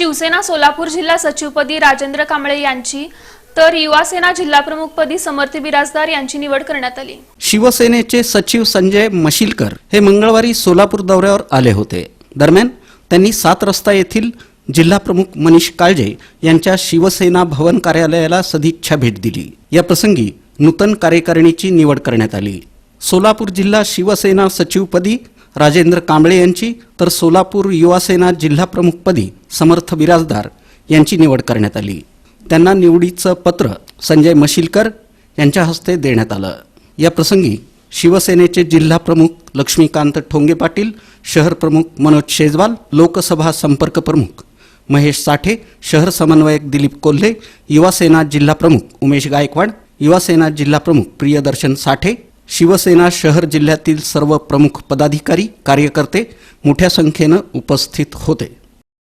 शिवसेना सोलापूर जिल्हा सचिवपदी राजेंद्र कांबळे यांची तर युवासेना जिल्हाप्रमुखपदी समर्थ बिराजदार यांची निवड करण्यात आली. शिवसेनेचे सचिव संजय मशिलकर हे मंगळवारी सोलापूर दौऱ्यावर आले होते. दरम्यान त्यांनी सात रस्ता येथील जिल्हाप्रमुख मनीष काळजे यांच्या शिवसेना भवन कार्यालयाला सदिच्छा भेट दिली. या प्रसंगी नूतन कार्यकारिणीची निवड करण्यात आली. सोलापूर जिल्हा शिवसेना सचिवपदी राजेंद्र कांबळे यांची तर सोलापूर युवासेना जिल्हाप्रमुखपदी समर्थ बिराजदार यांची निवड करण्यात आली. त्यांना निवडीचं पत्र संजय मशिलकर यांच्या हस्ते देण्यात आलं. या प्रसंगी शिवसेनेचे जिल्हाप्रमुख लक्ष्मीकांत ठोंगे पाटील शहर प्रमुख मनोज शेजवाल लोकसभा संपर्क प्रमुख महेश साठे शहर समन्वयक दिलीप कोल्हे युवासेना जिल्हाप्रमुख उमेश गायकवाड युवासेना जिल्हाप्रमुख प्रियदर्शन साठे शिवसेना शहर जिल्ह्यातील सर्व प्रमुख पदाधिकारी कार्यकर्ते मोठ्या संख्येनं उपस्थित होते.